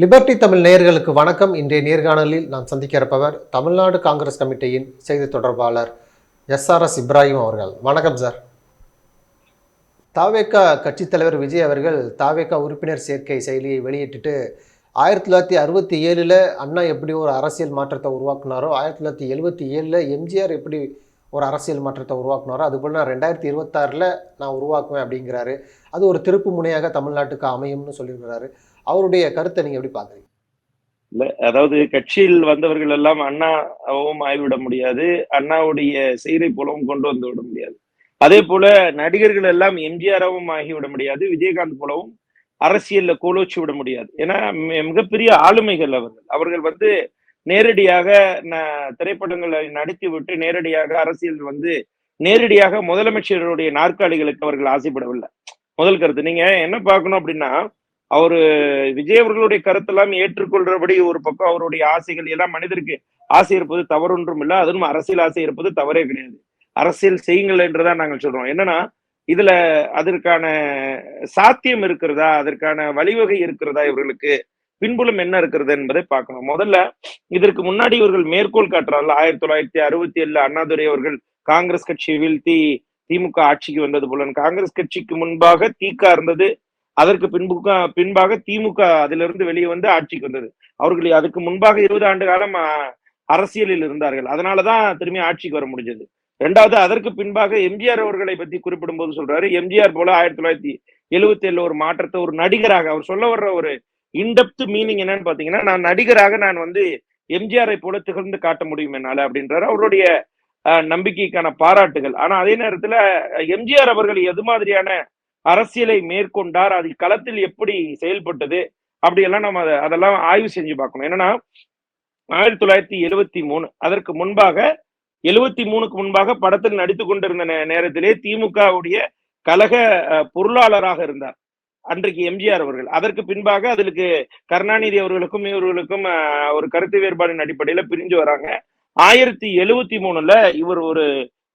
Liberty Tamil நேயர்களுக்கு வணக்கம். இன்றைய நேர்காணலில் நான் சந்திக்க இருப்பவர் தமிழ்நாடு காங்கிரஸ் கமிட்டியின் செய்தி தொடர்பாளர் எஸ்ஆர்எஸ் இப்ராஹிம் அவர்கள். வணக்கம் சார். தாவேக்கா கட்சித் தலைவர் விஜய் அவர்கள் தாவேக்கா உறுப்பினர் சேர்க்கை செயலியை வெளியிட்டுட்டு ஆயிரத்தி தொள்ளாயிரத்தி அறுபத்தி ஏழில் அண்ணா எப்படி ஒரு அரசியல் மாற்றத்தை உருவாக்குனாரோ ஆயிரத்தி தொள்ளாயிரத்தி எழுபத்தி ஏழில் எம்ஜிஆர் எப்படி ஒரு அரசியல் மாற்றத்தை உருவாக்குனாரோ அதுபோல் நான் ரெண்டாயிரத்தி இருபத்தாறில் நான் உருவாக்குவேன் அப்படிங்கிறாரு. அது ஒரு திருப்பு முனையாக தமிழ்நாட்டுக்கு அமையும்னு சொல்லியிருக்கிறாரு. அவருடைய கருத்தை நீங்கள் எப்படி பார்க்குறீங்க? இல்லை அதாவது கட்சியில் வந்தவர்கள் எல்லாம் அண்ணாவும் ஆய்விட முடியாது அண்ணாவுடைய செய்தி போலவும் கொண்டு வந்து விட முடியாது. அதே போல நடிகர்கள் எல்லாம் எம்ஜிஆராவும் ஆகிவிட முடியாது விஜயகாந்த் போலவும் அரசியல்ல கோலோச்சு விட முடியாது. ஏன்னா மிகப்பெரிய ஆளுமைகள் அவர்கள். அவர்கள் வந்து நேரடியாக திரைப்படங்களை நடித்து விட்டு நேரடியாக அரசியல் வந்து நேரடியாக முதலமைச்சருடைய நாற்காலிகளுக்கு அவர்கள் ஆசைப்படவில்லை. முதல் கருத்து. நீங்க என்ன பார்க்கணும் அப்படின்னா அவரு விஜய் அவர்களுடைய கருத்தெல்லாம் ஏற்றுக்கொள்றபடி ஒரு பக்கம் அவருடைய ஆசைகள் எல்லாம் மனிதருக்கு ஆசை இருப்பது தவறொன்றும் இல்லை அதுவும் அரசியல் ஆசை இருப்பது தவறே கிடையாது. அரசியல் செய்யுங்கள் என்றுதான் நாங்கள் சொல்றோம். என்னன்னா இதுல அதற்கான சாத்தியம் இருக்கிறதா அதற்கான வழிவகை இருக்கிறதா இவர்களுக்கு? பின்புலம் என்ன இருக்கிறது என்பதை பார்க்கணும். முதல்ல இதற்கு முன்னாடி இவர்கள் மேற்கோள் காட்டுறாங்கல்ல ஆயிரத்தி தொள்ளாயிரத்தி அறுபத்தி ஏழுல அண்ணாதுரை அவர்கள் காங்கிரஸ் கட்சியை வீழ்த்தி திமுக ஆட்சிக்கு வந்தது போல. காங்கிரஸ் கட்சிக்கு முன்பாக திக இருந்தது அதற்கு பின்பு பின்பாக திமுக அதிலிருந்து வெளியே வந்து ஆட்சிக்கு வந்தது. அவர்கள் அதுக்கு முன்பாக இருபது ஆண்டு காலம் அரசியலில் இருந்தார்கள். அதனாலதான் திரும்பி ஆட்சிக்கு வர முடிஞ்சது. ரெண்டாவது அதற்கு பின்பாக எம்ஜிஆர் அவர்களை பத்தி குறிப்பிடும் போது சொல்றாரு. எம்ஜிஆர் போல ஆயிரத்தி தொள்ளாயிரத்தி எழுபத்தி ஏழுல ஒரு மாற்றத்தை ஒரு நடிகராக அவர் சொல்ல வர்ற ஒரு இன்டெப்த் மீனிங் என்னன்னு பாத்தீங்கன்னா நான் நடிகராக நான் வந்து எம்ஜிஆரை போல திகழ்ந்து காட்ட முடியும் என்னால அப்படின்றாரு. அவருடைய நம்பிக்கைக்கான பாராட்டுகள். ஆனா அதே நேரத்துல எம்ஜிஆர் அவர்கள் எது மாதிரியான அரசியலை மேற்கொண்டார் அது களத்தில் எப்படி செயல்பட்டது அப்படியெல்லாம் நம்ம அதை- அதெல்லாம் ஆய்வு செஞ்சு பார்க்கணும். என்னன்னா ஆயிரத்தி தொள்ளாயிரத்தி எழுவத்தி மூணு அதற்கு முன்பாக எழுவத்தி மூணுக்கு முன்பாக படத்தில் நடித்து கொண்டிருந்த நே- நேரத்திலே திமுகவுடைய கழக பொருளாளராக இருந்தார். அன்றைக்கு எம்ஜிஆர் அவர்கள். அதற்கு பின்பாக அதற்கு கருணாநிதி அவர்களுக்கும் இவர்களுக்கும் அஹ், ஒரு கருத்து வேறுபாடின் அடிப்படையில பிரிஞ்சு வராங்க. ஆயிரத்தி எழுவத்தி மூணுல இவர் ஒரு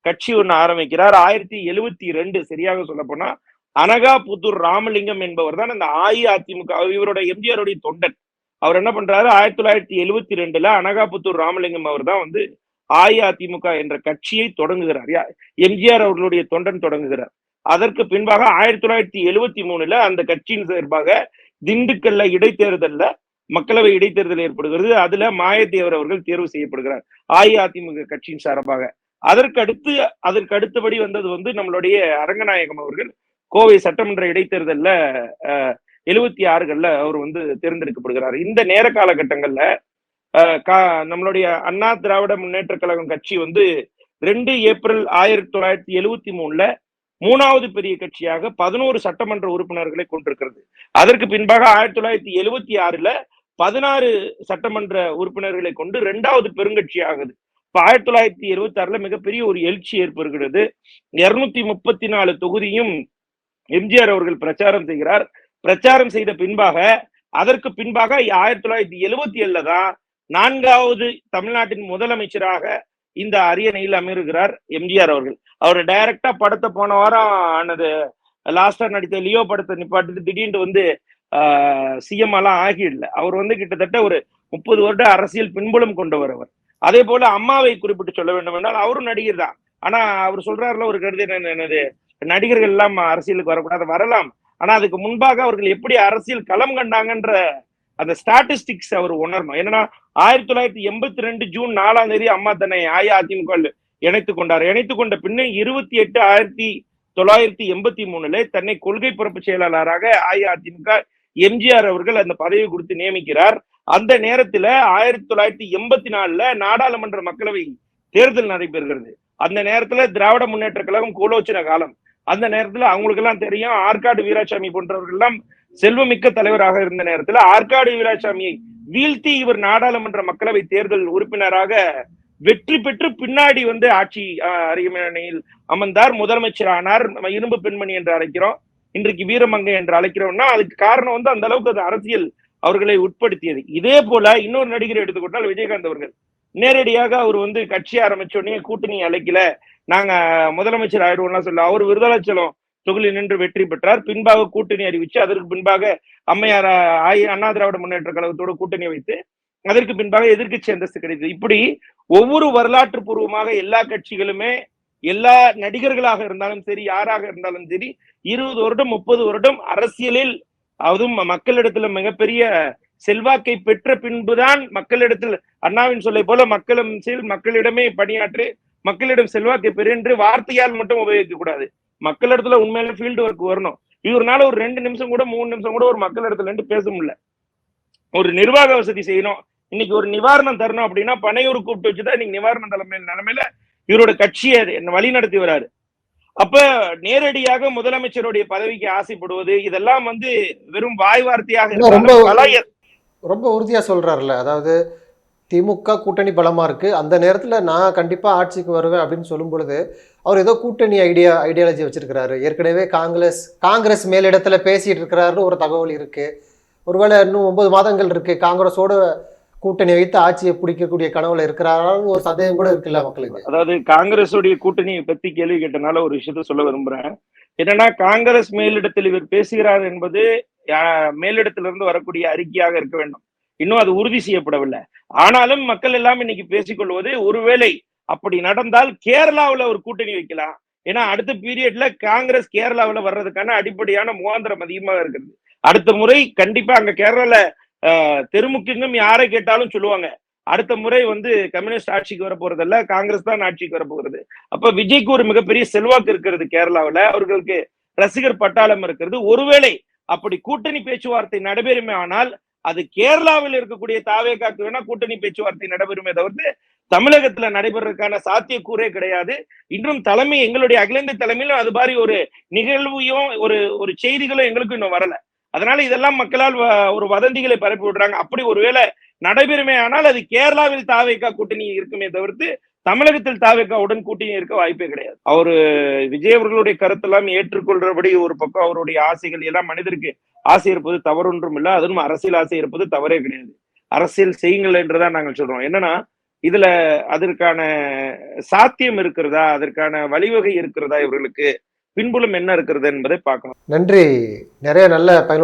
கட்சி ஒண்ணு ஆரம்பிக்கிறார். ஆயிரத்தி எழுவத்தி ரெண்டு சரியாக சொல்ல போனா அனகாபுத்தூர் ராமலிங்கம் என்பவர் தான் அந்த அஇஅதிமுக இவரோட எம்ஜிஆருடைய தொண்டன். அவர் என்ன பண்றாரு? ஆயிரத்தி தொள்ளாயிரத்தி எழுவத்தி ரெண்டுல அனகாபுத்தூர் ராமலிங்கம் அவர் தான் வந்து அஇஅதிமுக என்ற கட்சியை தொடங்குகிறார். எம்ஜிஆர் அவர்களுடைய தொண்டன் தொடங்குகிறார். அதற்கு பின்பாக ஆயிரத்தி தொள்ளாயிரத்தி எழுவத்தி மூணுல அந்த கட்சியின் சார்பாக திண்டுக்கல்ல இடைத்தேர்தல்ல மக்களவை இடைத்தேர்தல் ஏற்படுகிறது. அதுல மாயத்தேவர் அவர்கள் தேர்வு செய்யப்படுகிறார் அஇஅதிமுக கட்சியின் சார்பாக. அதற்கு அடுத்து அதற்கு அடுத்தபடி வந்தது வந்து நம்மளுடைய அரங்கநாயகம் அவர்கள் கோவை சட்டமன்ற இடைத்தேர்தல்ல எழுபத்தி ஆறுகள்ல அவர் வந்து தேர்ந்தெடுக்கப்படுகிறார். இந்த நேர காலகட்டங்கள்ல கா- நம்மளுடைய அண்ணா திராவிட முன்னேற்ற கழகம் கட்சி வந்து ரெண்டு ஏப்ரல் ஆயிரத்தி தொள்ளாயிரத்தி எழுவத்தி மூணுல மூணாவது பெரிய கட்சியாக பதினோரு சட்டமன்ற உறுப்பினர்களை கொண்டிருக்கிறது. அதற்கு பின்பாக ஆயிரத்தி தொள்ளாயிரத்தி எழுவத்தி ஆறுல பதினாறு சட்டமன்ற உறுப்பினர்களை கொண்டு இரண்டாவது பெருங்கட்சி ஆகுது இப்ப ஆயிரத்தி தொள்ளாயிரத்தி எழுவத்தி ஆறுல மிகப்பெரிய ஒரு எழுச்சி ஏற்படுகிறது. இருநூத்தி முப்பத்தி நாலு தொகுதியும் எம்ஜிஆர் அவர்கள் பிரச்சாரம் செய்கிறார். பிரச்சாரம் செய்த பின்பாக அதற்கு பின்பாக ஆயிரத்தி தொள்ளாயிரத்தி எழுவத்தி ஏழுல தான் நான்காவது தமிழ்நாட்டின் முதலமைச்சராக இந்த அரியணையில் அமருகிறார் எம்ஜிஆர் அவர்கள். அவர் டைரக்டா படத்தை போன வாரம் ஆனது லாஸ்டா நடித்த லியோ படத்தை நிப்பாட்டிட்டு திடீர்னு வந்து சிஎம் எல்லாம் ஆகிடல. அவர் வந்து கிட்டத்தட்ட ஒரு முப்பது வருட அரசியல் பின்புலம் கொண்டவர் அவர். அதே போல அம்மாவை குறிப்பிட்டு சொல்ல வேண்டும் என்றால் அவரும் நடிகர் தான். ஆனா அவர் சொல்றாருல ஒரு கருத்து என்னது? நடிகர்கள் எல்லாம் அரசியலுக்கு வரக்கூடாது வரலாம். ஆனா அதுக்கு முன்பாக அவர்கள் எப்படி அரசியல் களம் கண்டாங்கன்ற அந்த ஸ்டாட்டிஸ்டிக்ஸ் அவர் உணரணும். என்னன்னா ஆயிரத்தி தொள்ளாயிரத்தி எண்பத்தி ரெண்டு ஜூன் நாலாம் தேதி அம்மா தன்னை அஇஅதிமுக வில் இணைத்துக் கொண்டார். இணைத்துக் கொண்ட பின்னே இருபத்தி எட்டு ஆயிரத்தி தொள்ளாயிரத்தி எண்பத்தி மூணுல தன்னை கொள்கை பொறுப்பு செயலாளராக அஇஅதிமுக எம்ஜிஆர் அவர்கள் அந்த பதவி கொடுத்து நியமிக்கிறார். அந்த நேரத்துல ஆயிரத்தி தொள்ளாயிரத்தி எண்பத்தி நாலுல நாடாளுமன்ற மக்களவை தேர்தல் நடைபெறுகிறது. அந்த நேரத்துல திராவிட முன்னேற்ற கழகம் கோலோச்சின காலம். அந்த நேரத்துல அவங்களுக்கு எல்லாம் தெரியும் ஆற்காடு வீராசாமி போன்றவர்கள் எல்லாம் செல்வமிக்க தலைவராக இருந்த நேரத்துல ஆற்காடு வீராசாமியை வீழ்த்தி இவர் நாடாளுமன்ற மக்களவை தேர்தல் உறுப்பினராக வெற்றி பெற்று பின்னாடி வந்து ஆட்சி அஹ், அமர்ந்தார். முதலமைச்சர் ஆனார் நம்ம இரும்பு பெண்மணி என்று அழைக்கிறோம். இன்றைக்கு வீரமங்கை என்று அழைக்கிறோம்னா அதுக்கு காரணம் வந்து அந்த அளவுக்கு அது அரசியல் அவர்களை உட்படுத்தியது. இதே போல இன்னொரு நடிகரை எடுத்துக்கொண்டால் விஜயகாந்த் அவர்கள். நேரடியாக அவர் வந்து கட்சி ஆரம்பிச்சோடனே கூட்டணி அழைக்கல. நாங்க முதலமைச்சர் ஆயிடுவோம்லாம் சொல்ல அவர் விருதாச்சலம் தொகுதியில் நின்று வெற்றி பெற்றார். பின்பாக கூட்டணி அறிவிச்சு அதற்கு பின்பாக அம்மையார் அஹ், அண்ணா திராவிட முன்னேற்ற கழகத்தோட கூட்டணி வைத்து அதற்கு பின்பாக எதிர்க்கட்சி அந்தஸ்து கிடைத்தது. இப்படி ஒவ்வொரு வரலாற்று பூர்வமாக எல்லா கட்சிகளுமே எல்லா நடிகர்களாக இருந்தாலும் சரி யாராக இருந்தாலும் சரி இருபது வருடம் முப்பது வருடம் அரசியலில் அதுவும் மக்களிடத்துல மிகப்பெரிய செல்வாக்கை பெற்ற பின்புதான் மக்களிடத்தில் அண்ணாவின் சொல்லை போல மக்களும் மக்களிடமே பணியாற்று மக்களிடம் செல்வாக்கை பெறு என்று வார்த்தையால் மட்டும் உபயோகிக்க கூடாது. மக்களிடத்துல உண்மையில ஃபீல்டு ஒர்க் வரணும். இவருனால ஒரு ரெண்டு நிமிஷம் கூட மூணு நிமிஷம் கூட ஒரு மக்களிடத்துல இருந்து பேச முடியல. ஒரு நிர்வாக வசதி செய்யணும். இன்னைக்கு ஒரு நிவாரணம் தரணும் அப்படின்னா பனையூர் கூப்பிட்டு வச்சுதான் இன்னைக்கு நிவாரண தலைமை நிலைமையில இவரோட கட்சியை வழி நடத்தி வராரு. அப்ப நேரடியாக முதலமைச்சருடைய பதவிக்கு ஆசைப்படுவது இதெல்லாம் வந்து வெறும் வாய் வார்த்தையாக ரொம்ப- ரொம்ப உறுதியா சொல்றாருல்ல. அதாவது திமுக கூட்டணி பலமாக இருக்குது அந்த நேரத்தில் நான் கண்டிப்பாக ஆட்சிக்கு வருவேன் அப்படின்னு சொல்லும் பொழுது அவர் ஏதோ கூட்டணி ஐடியா ஐடியாலஜி வச்சுருக்கிறாரு. ஏற்கனவே காங்கிரஸ் காங்கிரஸ் மேலிடத்தில் பேசிகிட்டு இருக்கிறாருன்னு ஒரு தகவல் இருக்குது ஒருவேளை இன்னும் ஒம்பது மாதங்கள் இருக்குது காங்கிரஸோட கூட்டணி வைத்து ஆட்சியை பிடிக்கக்கூடிய கனவுல இருக்கிறாரான்னு ஒரு சந்தேகம் கூட இருக்குல்ல மக்களுக்கு? அதாவது காங்கிரஸுடைய கூட்டணியை பத்தி கேள்வி கேட்டனால ஒரு விஷயத்த சொல்ல விரும்புறேன். என்னன்னா காங்கிரஸ் மேலிடத்தில் இவர் பேசுகிறார் என்பது யா- மேலிடத்திலிருந்து வரக்கூடிய அறிக்கையாக இருக்க வேண்டும். இன்னும் அது உறுதி செய்யப்படவில்லை. ஆனாலும் மக்கள் எல்லாம் இன்னைக்கு பேசிக்கொள்வது ஒருவேளை அப்படி நடந்தால் கேரளாவுல ஒரு கூட்டணி வைக்கலாம். ஏன்னா அடுத்த பீரியட்ல காங்கிரஸ் கேரளாவுல வர்றதுக்கான அடிப்படையான முகாந்திரம் அதிகமாக இருக்கிறது அடுத்த முறை கண்டிப்பா அங்க கேரளால ஆஹ், யாரை கேட்டாலும் சொல்லுவாங்க. அடுத்த முறை வந்து கம்யூனிஸ்ட் ஆட்சிக்கு வர போறதல்ல காங்கிரஸ் தான் ஆட்சிக்கு வர போகிறது அப்ப விஜய்க்கு ஒரு மிகப்பெரிய செல்வாக்கு இருக்கிறது கேரளாவில். அவர்களுக்கு ரசிகர் பட்டாளம் இருக்கிறது. ஒருவேளை அப்படி கூட்டணி பேச்சுவார்த்தை நடைபெறுமே ஆனால் அது கேரளாவில் இருக்கக்கூடிய தாவேகாக்கு வேணா கூட்டணி பேச்சுவார்த்தை நடைபெறுமே தவிர்த்து தமிழகத்துல நடைபெறதுக்கான சாத்தியக்கூறே கிடையாது. இன்றும் தலைமை எங்களுடைய அகில இந்திய தலைமையிலும் அது மாதிரி ஒரு நிகழ்வையும் ஒரு ஒரு செய்திகளும் எங்களுக்கு இன்னும் வரல. அதனால இதெல்லாம் மக்களால் வ- ஒரு வதந்திகளை பரப்பி விடுறாங்க. அப்படி ஒருவேளை நடைபெறுமே ஆனால் அது கேரளாவில் தாவேக்கா கூட்டணி இருக்குமே தவிர்த்து தமிழகத்தில் தாவேக்காவுடன் கூட்டணி இருக்க வாய்ப்பே கிடையாது. அவரு விஜய் அவர்களுடைய கருத்தெல்லாம் ஏற்றுக்கொள்றபடி ஒரு பக்கம் அவருடைய ஆசைகள் எல்லாம் மனிதருக்கு ஆசை இருப்பது தவறொன்றும் இல்லை அதுவும் அரசியல் ஆசை இருப்பது தவறே கிடையாது. அரசியல் செய்யுங்கள் என்றுதான் நாங்கள் சொல்றோம். என்னன்னா இதுல அதற்கான சாத்தியம் இருக்கிறதா அதற்கான வழிவகை இருக்கிறதா இவர்களுக்கு பின்புலம் என்ன இருக்கிறது என்பதை பார்க்கணும். நன்றி. நிறைய நல்ல பயனுள்ள